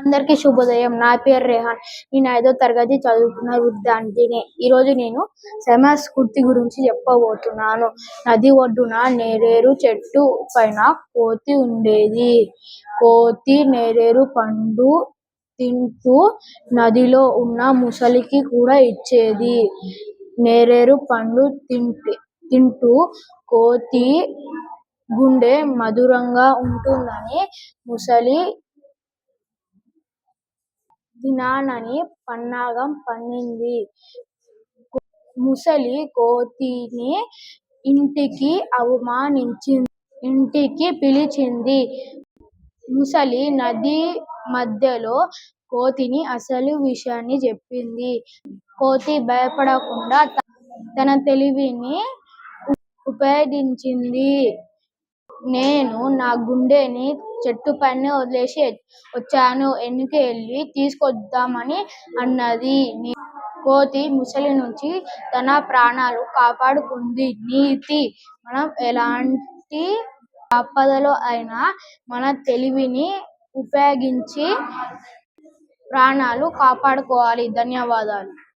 అందరికీ శుభోదయం. నా పేరు రెహాన్. నేను ఐదో తరగతి చదువుతున్న వృద్ధాంతిని ఈరోజు నేను సమస్కృతి గురించి చెప్పబోతున్నాను. నది ఒడ్డున నేరేరు చెట్టు పైన కోతి ఉండేది. కోతి నేరేరు పండు తింటూ నదిలో ఉన్న ముసలికి కూడా ఇచ్చేది. నేరేరు పండు తింటూ కోతి గుండె మధురంగా ఉంటుందని ముసలి దినాననే పన్నాగం పన్నింది. ముసలి కోతిని ఇంటికి పిలిచింది. ముసలి నది మధ్యలో కోతిని అసలు విషయాన్ని చెప్పింది. కోతి భయపడకుండా తన తెలివిని ఉపయోగించింది. నేను నా గుండెని చెట్టు పైన వదిలేసి వచ్చాను. వెనక్కెళ్ళి తీసుకొద్దామని అన్నది. కోతి ముసలి నుంచి తన ప్రాణాలు కాపాడుకుంది. నీతి మనం ఎలాంటి ఆపదలో అయినా మన తెలివిని ఉపయోగించి ప్రాణాలు కాపాడుకోవాలి. ధన్యవాదాలు.